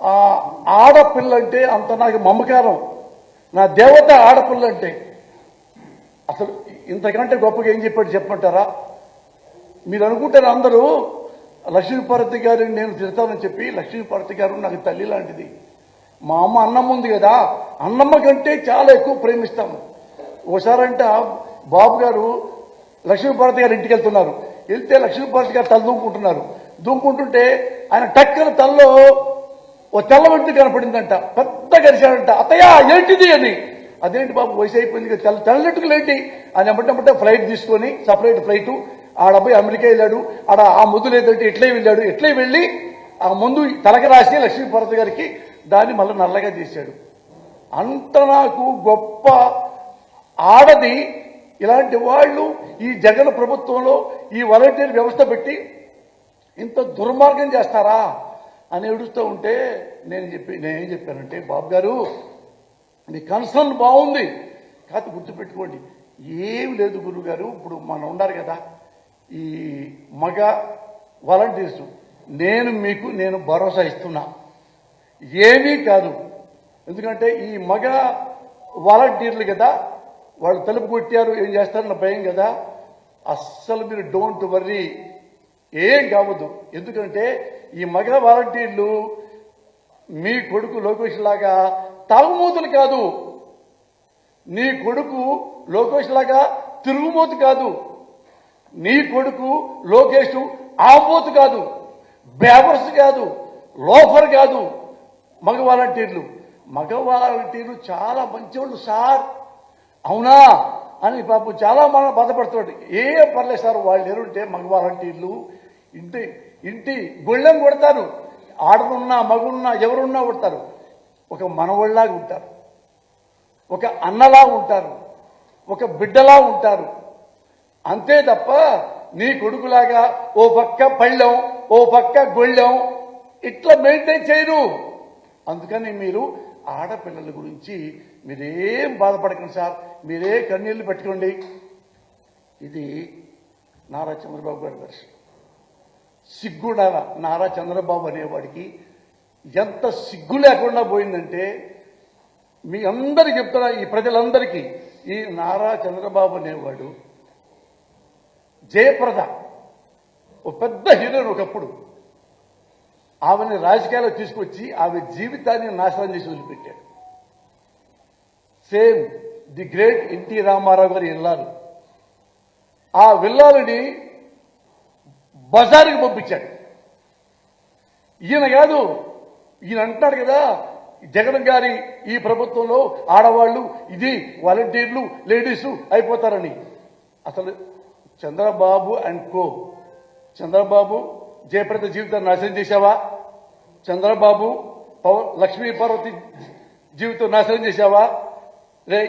ఆ ఆడపిల్ల అంటే అంత నాకు మమకారం. నా దేవత ఆడపిల్ల అంటే అసలు ఇంతకంటే గొప్పగా ఏం చెప్పాడు చెప్పమంటారా? మీరు అనుకుంటారు అందరూ? లక్ష్మీపార్వతి గారిని నేను తిడతానని చెప్పి లక్ష్మీపార్వతి గారు నాకు తల్లి లాంటిది. మా అమ్మ అన్నమ్మ ఉంది కదా అన్నమ్మ కంటే చాలా ఎక్కువ ప్రేమిస్తాము. ఓసారంట బాబు గారు లక్ష్మీపార్వతి గారి ఇంటికి వెళ్తున్నారు. వెళ్తే లక్ష్మీపార్వతి గారు తల దూకుంటున్నారు. దూకుంటుంటే ఆయన టక్కన తల్లో ఓ తెల్ల వ్యక్తి కనపడిందంట పెద్ద గరిచాడంట అతయా ఏంటిది అని అదేంటి బాబు వయసు అయిపోయింది కదా, తెల్ల తెల్లట్టుకులు ఏంటి? అని ఎమ్మటెమ్మటే ఫ్లైట్ తీసుకొని సపరేట్ ఫ్లైట్ ఆడ అబ్బాయి అమెరికా వెళ్ళాడు. ఆడ ఆ ముద్దు లేదంటే ఇట్లే వెళ్ళాడు ఇట్లే వెళ్ళి ఆ ముందు తలకి రాసి లక్ష్మీపార్వతి గారికి దాన్ని మళ్ళీ నల్లగా చేశాడు అంత నాకు గొప్ప ఆడది ఇలాంటి వాళ్ళు ఈ జగన్ ప్రభుత్వంలో ఈ వాలంటీర్ వ్యవస్థ పెట్టి ఇంత దుర్మార్గం చేస్తారా? అని ఏడుస్తూ ఉంటే నేను చెప్పి నేనేం చెప్పానంటే బాబు గారు మీ కన్సర్న్ బాగుంది. కాదు గుర్తుపెట్టుకోండి ఏమి లేదు గురువు గారు ఇప్పుడు మనం ఉన్నారు కదా ఈ మగ వాలంటీర్స్ నేను మీకు నేను భరోసా ఇస్తున్నా. ఏమీ కాదు. ఎందుకంటే ఈ మగ వాలంటీర్లు కదా వాళ్ళు తలుపు కొట్టారు ఏం చేస్తారన్న భయం కదా. అస్సలు మీరు డోంట్ వర్రీ ఏం కావద్దు. ఎందుకంటే ఈ మగ వాలంటీర్లు మీ కొడుకు లోకేష్ లాగా తాగుమూతులు కాదు. నీ కొడుకు లోకేష్ లాగా తిరుగుమూతు కాదు. నీ కొడుకు లోకేష్ ఆపోతు కాదు. బేవర్స్ కాదు. లోఫర్ కాదు. మగ వాలంటీర్లు. మగ వాలంటీర్లు చాలా మంచివాళ్ళు సార్. అవునా? అని పాపం చాలా మనం బాధపడుతున్నాడు. ఏం పర్లేదు సార్ వాళ్ళు ఎరుంటే మగ వాలంటీర్లు ఇంటి ఇంటి గొళ్ళెం కొడతారు. ఆడనున్నా మగున్నా ఎవరున్నా కొడతారు. ఒక మనవళ్ళలాగా ఉంటారు. ఒక అన్నలా ఉంటారు. ఒక బిడ్డలా ఉంటారు. అంతే తప్ప నీ కొడుకులాగా ఓ పక్క పళ్ళెం ఓ పక్క గొళ్ళెం ఇట్లా మెయింటైన్ చేయరు. అందుకని మీరు ఆడపిల్లల గురించి మీరేం బాధపడకండి సార్. మీరే కన్నీళ్ళు పెట్టుకోండి. ఇది నారా చంద్రబాబు గారి దర్శనం. సిగ్గుడ నారా చంద్రబాబు అనేవాడికి ఎంత సిగ్గు లేకుండా పోయిందంటే మీ అందరికి చెప్తున్నా ఈ ప్రజలందరికీ ఈ నారా చంద్రబాబు అనేవాడు జయప్రద ఒక పెద్ద హీరోయిన్ ఒకప్పుడు. ఆమెని రాజకీయాల్లో తీసుకొచ్చి ఆమె జీవితాన్ని నాశనం చేసి వదిలిపెట్టాడు. Same the great NT Rama Rao గారి ఇల్లాలు. ఆ విల్లాలని బజారుకి పంపించాడు. ఈయన కాదు ఈయన అంటాడు కదా జగన్ గారి ఈ ప్రభుత్వంలో ఆడవాళ్ళు ఇది వాలంటీర్లు లేడీస్ అయిపోతారని. అసలు చంద్రబాబు అండ్ కో. చంద్రబాబు జయప్రద జీవితాన్ని నాశనం చేశావా? చంద్రబాబు పవ లక్ష్మీ పార్వతి జీవితం నాశనం చేశావా? రే